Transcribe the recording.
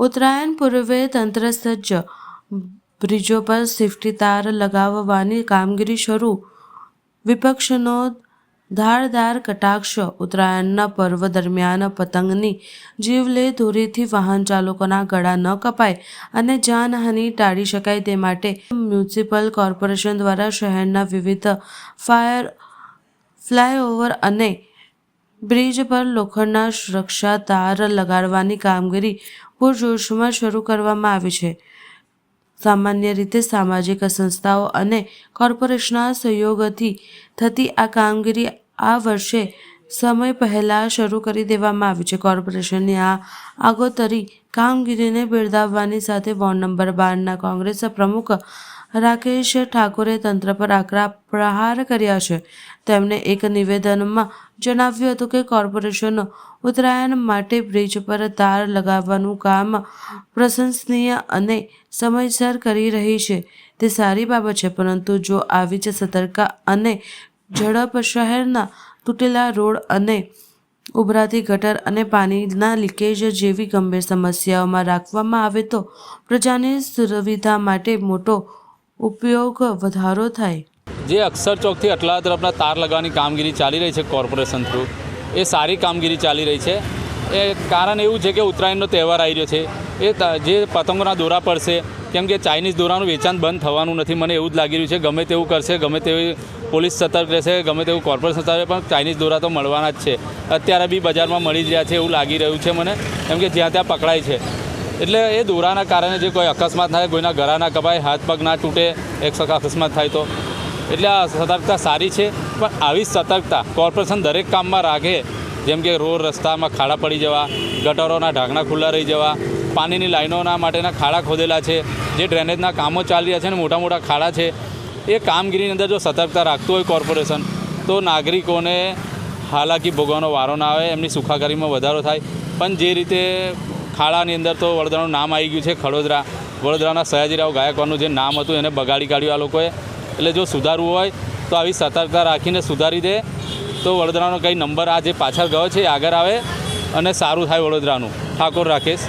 ઉત્તરાયણ પૂર્વે તંત્ર સજ્જ બ્રિજો પર સેફ્ટી તાર લગાવવાની કામગીરી શરૂ. વિપક્ષનો ધારદાર કટાક્ષ ઉત્તરાયણના પર્વ દરમિયાન પતંગની જીવલે દોરીથી વાહન ચાલકોના ગળા ન કપાય અને જાનહાનિ ટાળી શકાય તે માટે મ્યુનિસિપલ કોર્પોરેશન દ્વારા શહેરના વિવિધ ફાયર ફ્લાયઓવર અને બ્રિજ પર લોખંડના સુરક્ષા તાર લગાડવાની કામગીરી પૂરજોશમાં શરૂ કરવામાં આવી છે. સામાન્ય રીતે સામાજિક સંસ્થાઓ અને કોર્પોરેશનના સહયોગથી થતી આ કામગીરી આ વર્ષે સમય પહેલાં શરૂ કરી દેવામાં આવી છે. કોર્પોરેશનની આ આગોતરી કામગીરીને બિરદાવવાની સાથે વોર્ડ નંબર બારના કોંગ્રેસ પ્રમુખ રાકેશ ઠાકોરે તંત્ર પર આકરા પ્રહાર કર્યા છે. તેમણે એક નિવેદનમાં જણાવ્યું હતું કે કોર્પોરેશન ઉત્તરાયણ માટે બ્રિજ પર તાર લગાવવાનું કામ પ્રશંસનીય અને સમયસર કરી રહી છે. તે સારી બાબત છે, પરંતુ જો આવી જ સતર્કતા અને ઝડપ શહેરના તૂટેલા રોડ અને ઉભરાતી ગટર અને પાણીના લીકેજ જેવી ગંભીર સમસ્યાઓમાં રાખવામાં આવે તો પ્રજાની સુવિધા માટે મોટો ઉપયોગ વધારો થાય. જે અક્ષર ચોકથી અટલા તરફના તાર લગાવવાની કામગીરી ચાલી રહી છે કોર્પોરેશન થ્રુ. એ સારી કામગીરી ચાલી રહી છે. એ કારણ એવું છે કે ઉત્તરાયણનો તહેવાર આવી રહ્યો છે. એ જે પતંગોના દોરા પડશે, કેમ કે ચાઇનીઝ દોરાનું વેચાણ બંધ થવાનું નથી, મને એવું જ લાગી રહ્યું છે. ગમે તેવું કરશે, ગમે તેવી પોલીસ સતર્ક રહેશે, ગમે તેવું કોર્પોરેશન સતર્ક પણ ચાઇનીઝ દોરા તો મળવાના જ છે. અત્યારે બી બજારમાં મળી રહ્યા છે એવું લાગી રહ્યું છે મને. કેમ કે જ્યાં ત્યાં પકડાય છે. એટલે એ દોરાના કારણે જે કોઈ અકસ્માત થાય, કોઈના ગળા ના કપાય, હાથ પગ ના તૂટે, એક સખા અકસ્માત થાય તો. એટલે આ સતર્કતા સારી છે, પણ આવી સતર્કતા કોર્પોરેશન દરેક કામમાં રાખે. જેમ કે રોડ રસ્તામાં ખાડા પડી જવા, ગટરોના ઢાંકણા ખુલ્લા રહી જવા, પાણીની લાઈનોના માટેના ખાડા ખોદેલા છે, જે ડ્રેનેજના કામો ચાલી રહ્યા છે ને મોટા મોટા ખાડા છે. એ કામગીરીની અંદર જો સતર્કતા રાખતું હોય કોર્પોરેશન, તો નાગરિકોને હાલાકી ભોગવવાનો વારો ના આવે, એમની સુખાકારીમાં વધારો થાય. પણ જે રીતે ખાડાની અંદર તો વડોદરાનું નામ આવી ગયું છે, ખડોદરા. વડોદરાના સયાજીરાવ ગાયકવાડનું જે નામ હતું એને બગાડી કાઢ્યું આ લોકોએ. એટલે જો સુધારવું હોય તો આવી સતર્કતા રાખીને સુધારી દે. તો વડોદરાનો કંઈ નંબર આ જે પાછળ ગયો છે એ આગળ આવે અને સારું થાય વડોદરાનું. ઠાકોર રાકેશ.